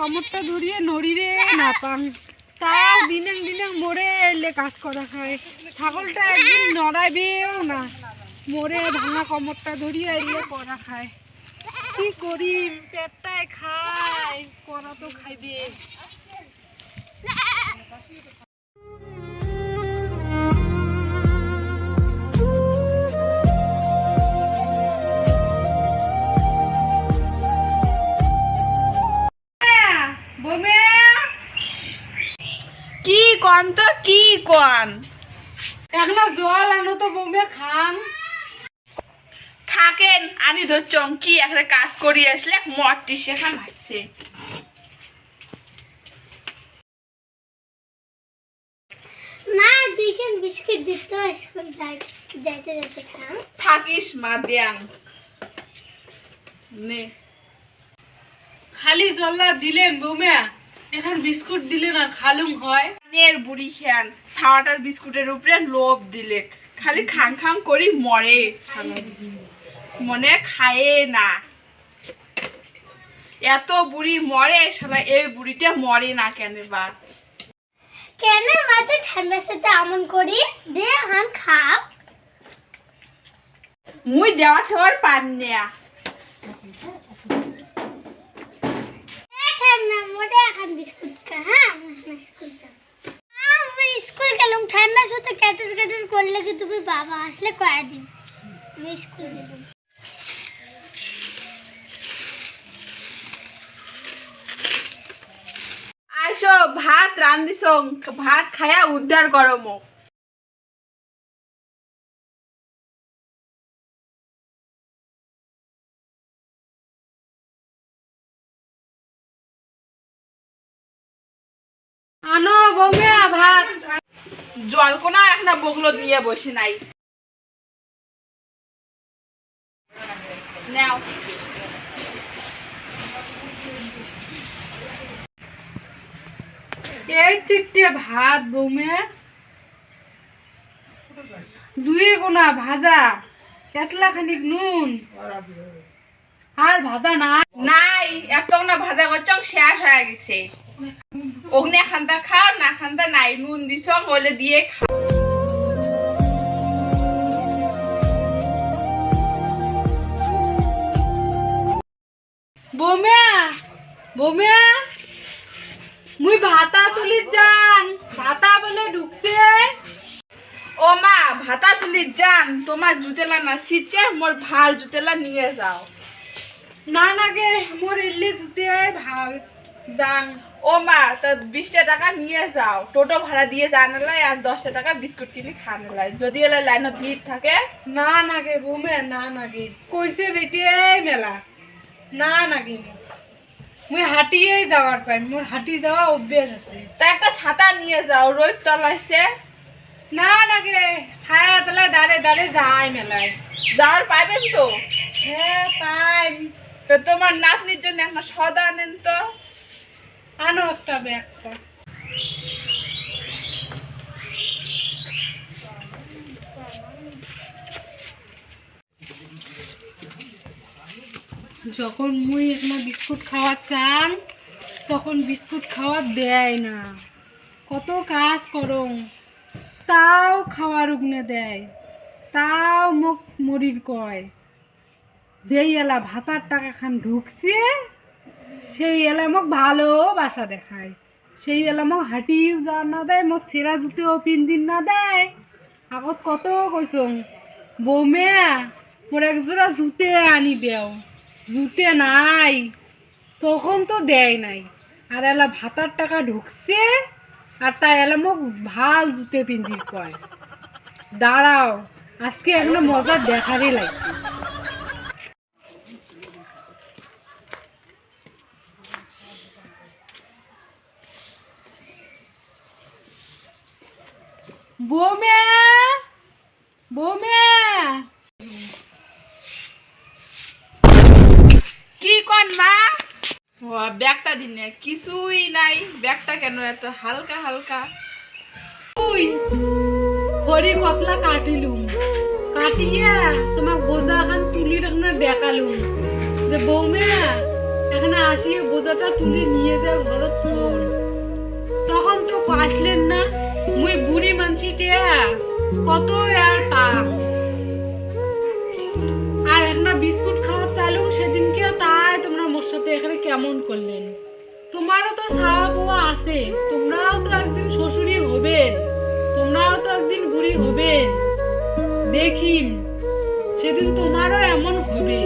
কমরটা ধরিয়ে নড়িরে না পান তাও দিনে দিনে মরে এলে কাজ করা হয়। ছাগলটা একদিন নড়াবেও না। মরে ভাঙা কমরটা ধরিয়ে এলে করা খায় কি করি? পেটটায় খায়, করা তো খাইবে। কি কন তো কি কন? এখনও জল আনো তো বোমে খান। থাকেন আমি ধর চঙ্কি একটা কাজ করি আসলে মরটি শেখান আছে মা দুইখান বিস্কিট দিত স্কুল যাইতে যাইতে খাম থাকিস মা দেয়াং। নে। খালি জল্লা দিলেন বৌমা? এখন বিস্কুট দিলেন আর খালুম হয়। নের বুড়ি খান সাওয়াটার বিস্কুটের উপরে লোভ দিলে। খালি খাং খাং করি মরে। মনে খায়ে না। এত বুড়ি মরে শালা এই বুড়িটা মরে না কেন বা? কেন মা তো ঠান্ডার সাথে আমন করিস দে হান খাপ মুই দেওয়া ঠোর পান নেয়া। মোটে এখন বিস্কুট খা হ্যাঁ? স্কুল গেলাম। ঠান্ডার সাথে করলে কি তুমি বাবা আসলে কয়া দিন আমি স্কুল গেলাম। ভাত রান্ধিস, ভাত খায়া উদ্ধার করো মোক আনো বৌমা ভাত। জল কোনো একটা বগলো দিয়ে বসে নাই। নাও। এই চিটে ভাত বৌমা। দুই গোনা ভাজা কেতলা খানিক নুন। আর ভাজা না নাই এত না ভাজা করছ শেষ হয়ে গেছে। অগ্নি খান্তা খাও না খান্তা নাই। নুন দিছ হলে দিয়ে খাও। বৌমা বৌমা মুই ভাতা তুলি যান। ভাতা বলে ঢুকছে। ও মা ভাতা তুলি যান। তোমার জুতেলা না সিচ্ছে মোর ভালো জুতেলা নিয়ে যাও। না নাগে মোর ইল্লি জুতে ভালো। যান ও মা তা বিশটা টাকা নিয়ে যাও। টোটো ভাড়া দিয়ে জানালাই আর দশটা টাকা বিস্কুট কিনে খানালাই যদি এলা লাইনত ভিড় থাকে? না নাগে বুমে না নাগে। কইছে বেটে মেলা না নাগে মুই হাঁটিয়ে যাওয়ার পাই মোর হাঁটি যাওয়া অভ্যেস আছে। তা একটা ছাতা নিয়ে যাও রোদ তলাইছে? না নাগে ছায়া তলা দাঁড়ে দাঁড়ে যায় মেলায়। যাওয়ার পাইবেন তো? হ্যাঁ পাই তো তোমার নাতনির জন্য একটা সদা আনেন তো? আনো একটা ব্যাগটা যখন মুই এখানে বিস্কুট খাওয়া চান, তখন বিস্কুট খাওয়া দেয় না। কত কাজ করো, তাও খাওয়ার উগনে দেয়, তাও মোক মরির কয়। যেই এলা ভাতার টাকা খান ঢুকছে সেই এলা মোক ভালোবাসা দেখায়। সেই এলা মোক হাঁটিও যাওয়ার না দেয় মোক সেরা জুতেও পিন্দিন না দেয়। আগত কত কইসং বৌমে মোর একজোড়া জুতে আনি দেও। জুতে নাই, তখন তো দেয় নাই। আর এলা ভাতার টাকা ঢুকছে আর তাই এলা মোক ভালো জুতে পিন্দি কয়। দাঁড়াও, আজকে একটা মজা দেখারই লাগছে। বৌমে! বৌমে! কি কন মা? ও ব্যাগটা দিনে কিছুই নাই। ব্যাগটা কেন এত হালকা হালকা? তুই খড়ি কতলা কাটিলুম। কাটিয়া তোমার বোঝা খান তুলি রাখনা দেখালুম। যে বৌমে এখানে আসিয়ে বোঝাটা তুলে নিয়ে যা ঘরত তখন তো আসলেন না। মুই বুড়ি মানছি কত আর পাম। আর একটা বিস্কুট খাওয়া চালু, সেদিনকে তাই তোমরা মোর সাথে এখানে কেমন করলেন? তোমারও তো ছাওয়া আছে, তোমরাও তো একদিন শ্বশুরি হবেন, তোমরাও তো একদিন বুড়ি হবেন। দেখিম, সেদিন তোমারও এমন হবে।